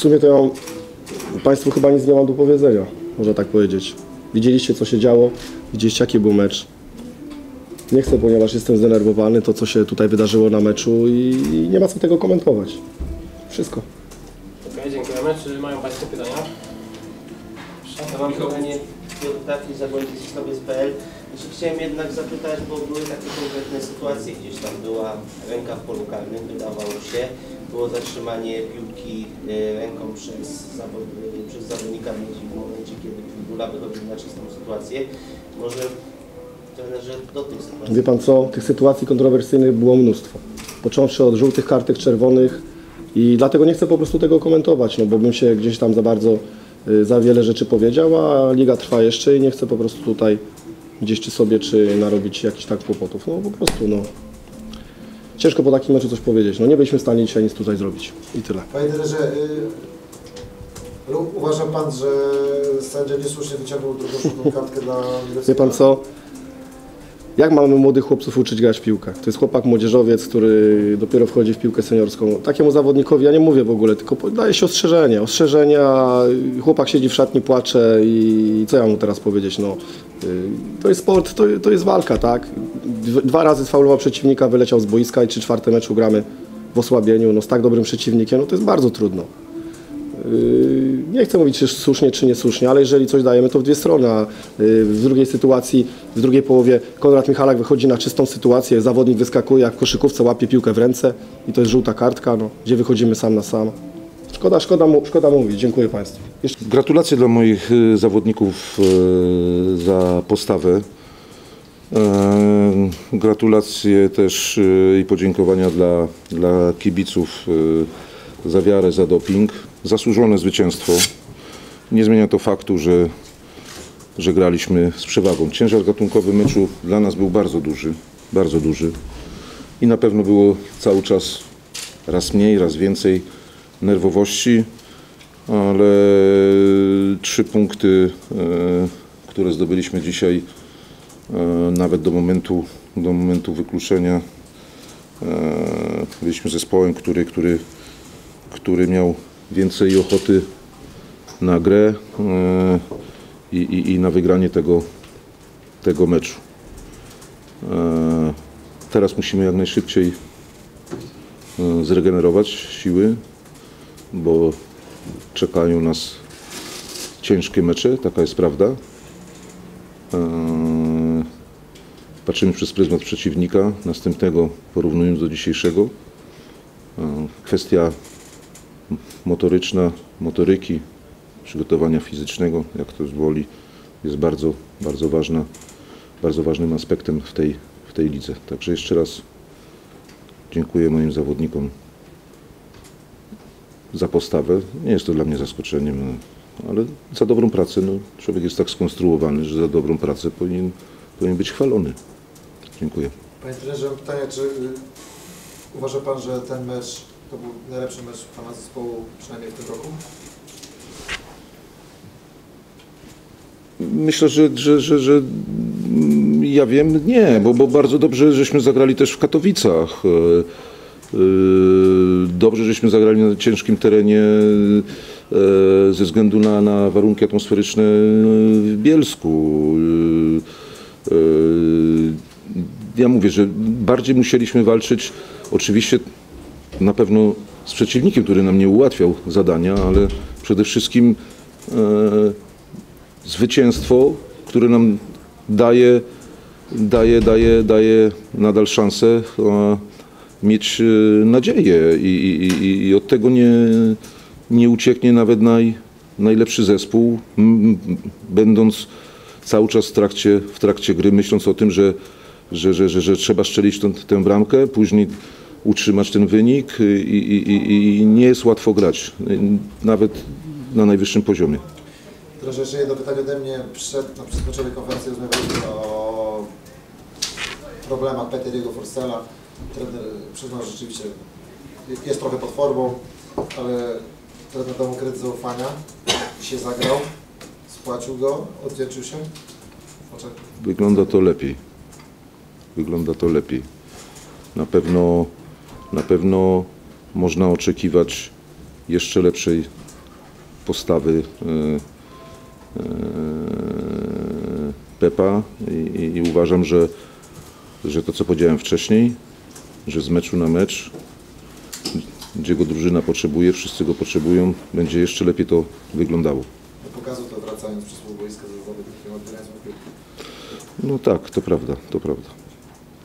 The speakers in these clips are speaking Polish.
Sumie to ja mam, Państwu chyba nic nie mam do powiedzenia, można tak powiedzieć. Widzieliście, co się działo, widzieliście, jaki był mecz. Nie chcę, ponieważ jestem zdenerwowany, to co się tutaj wydarzyło na meczu i nie ma co tego komentować. Wszystko. Okej, dziękujemy. Czy mają Państwo pytania? Ja mam pytanie Piotr Taki, Zagłębie Sosnowiec.pl. Znaczy, chciałem jednak zapytać, bo były takie konkretne sytuacje, gdzieś tam była ręka w polu karnym, wydawało się, było zatrzymanie piłki e, ręką przez, e, przez zawodnika w momencie, kiedy Pigula wychodził na czystą sytuację. Może trenerze do tych sytuacji... Wie pan co, tych sytuacji kontrowersyjnych było mnóstwo. Począwszy od żółtych kartek, czerwonych i dlatego nie chcę po prostu tego komentować, no bo bym się gdzieś tam za bardzo, y, za wiele rzeczy powiedział, a liga trwa jeszcze i nie chcę po prostu tutaj gdzieś czy sobie, czy narobić jakichś tak kłopotów. No po prostu, no. Ciężko po takim meczu coś powiedzieć. No nie byliśmy w stanie dzisiaj nic tutaj zrobić. I tyle. Panie trenerze, y, uważa Pan, że sędzia niesłusznie wyciągnął drugą kartkę dla Wie pan co? Jak mamy młodych chłopców uczyć grać w piłkę? To jest chłopak młodzieżowiec, który dopiero wchodzi w piłkę seniorską. Takiemu zawodnikowi ja nie mówię w ogóle, tylko daje się ostrzeżenie. Ostrzeżenia, chłopak siedzi w szatni, płacze i co ja mu teraz powiedzieć? No, y, to jest sport, to, to jest walka, tak? Dw- Dwa razy sfaulował przeciwnika, wyleciał z boiska i trzy czwarte meczu gramy w osłabieniu. No, z tak dobrym przeciwnikiem, no to jest bardzo trudno. Nie chcę mówić, czy słusznie, czy niesłusznie, ale jeżeli coś dajemy, to w dwie strony. A yy, w drugiej sytuacji, w drugiej połowie Konrad Michalak wychodzi na czystą sytuację, zawodnik wyskakuje jak w koszykówce, łapie piłkę w ręce i to jest żółta kartka, no, gdzie wychodzimy sam na sam. Szkoda, szkoda, szkoda mówić. Dziękuję Państwu. Jeszcze Gratulacje dla moich y, zawodników y, za postawę. E, Gratulacje też y, i podziękowania dla, dla kibiców y, za wiarę, za doping. Zasłużone zwycięstwo. Nie zmienia to faktu, że, że graliśmy z przewagą. Ciężar gatunkowy meczu dla nas był bardzo duży, bardzo duży. I na pewno było cały czas raz mniej, raz więcej nerwowości ale trzy punkty, e, które zdobyliśmy dzisiaj, e, nawet do momentu, do momentu wykluczenia, e, byliśmy zespołem, który, który, który miał więcej ochoty na grę e, i, i, i na wygranie tego, tego meczu. E, Teraz musimy jak najszybciej e, zregenerować siły, bo czekają nas ciężkie mecze, taka jest prawda. Patrzymy przez pryzmat przeciwnika, następnego porównując do dzisiejszego. Kwestia motoryczna, motoryki, przygotowania fizycznego, jak to woli, jest bardzo, bardzo ważna, bardzo ważnym aspektem w tej, w tej lidze. Także jeszcze raz dziękuję moim zawodnikom za postawę. Nie jest to dla mnie zaskoczeniem, no, ale za dobrą pracę. No, człowiek jest tak skonstruowany, że za dobrą pracę powinien, powinien być chwalony. Dziękuję. Panie trenerze, pytanie, czy y, uważa Pan, że ten mecz to był najlepszy mecz Pana zespołu, przynajmniej w tym roku? Myślę, że, że, że, że mm, ja wiem, nie, bo, bo bardzo dobrze żeśmy zagrali też w Katowicach. E, e, Dobrze żeśmy zagrali na ciężkim terenie e, ze względu na, na warunki atmosferyczne w Bielsku. Ja mówię, że bardziej musieliśmy walczyć oczywiście na pewno z przeciwnikiem, który nam nie ułatwiał zadania, ale przede wszystkim e, zwycięstwo, które nam daje, daje, daje, daje nadal szansę e, mieć e, nadzieję i, i, i- od tego nie, nie ucieknie nawet naj, najlepszy zespół, m, będąc cały czas w trakcie, w trakcie gry, myśląc o tym, że, że, że, że, że trzeba strzelić tą, tę bramkę, później utrzymać ten wynik i, i, i, nie jest łatwo grać, nawet na najwyższym poziomie. Trenerze, jeszcze jedno pytanie ode mnie. Przed, na przedmeczowej konferencji rozmawialiśmy o problemach Peteriego Forsela. Trener przyznał, że rzeczywiście jest trochę pod formą, ale trener dał mu kredyt zaufania. Dzisiaj zagrał, spłacił go, odwdzięczył się. Wygląda to lepiej. Wygląda to lepiej. Na pewno, na pewno można oczekiwać jeszcze lepszej postawy e, e, Pepa i, i, uważam, że, że to co powiedziałem wcześniej, że z meczu na mecz, gdzie go drużyna potrzebuje, wszyscy go potrzebują, będzie jeszcze lepiej to wyglądało. Do pokazu to wracając przez pół boiska za zawodnikiem odbierającym piłkę. No tak, to prawda, to prawda.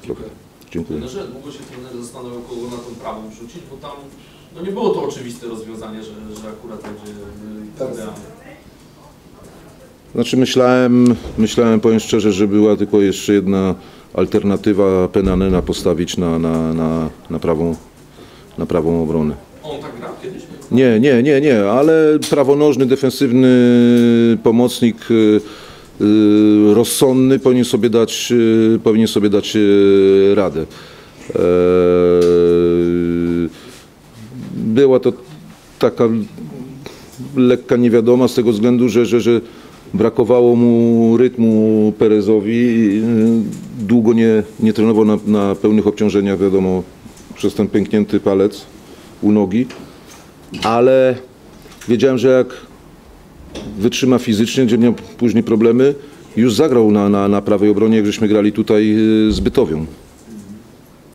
Trochę. Dziękuję. Trenerze, długo się trener zastanawiał, kogo na tą prawą wrzucić, bo tam no nie było to oczywiste rozwiązanie, że, że akurat będzie y, Teraz. idealne. Znaczy myślałem, myślałem, powiem szczerze, że była tylko jeszcze jedna alternatywa Penanena postawić na, na, na, na, prawą, na prawą obronę. On tak grał kiedyś? Nie? Nie, nie, nie, nie, ale prawonożny, defensywny pomocnik y, rozsądny powinien sobie dać, y, powinien sobie dać y, radę. Eee, była to taka lekka niewiadoma z tego względu, że, że, że brakowało mu rytmu Perezowi. y, Długo nie, nie trenował na, na pełnych obciążeniach, wiadomo, przez ten pęknięty palec u nogi ale wiedziałem, że jak wytrzyma fizycznie, będzie miał później problemy, już zagrał na, na, na prawej obronie, jak żeśmy grali tutaj y, z Bytowią.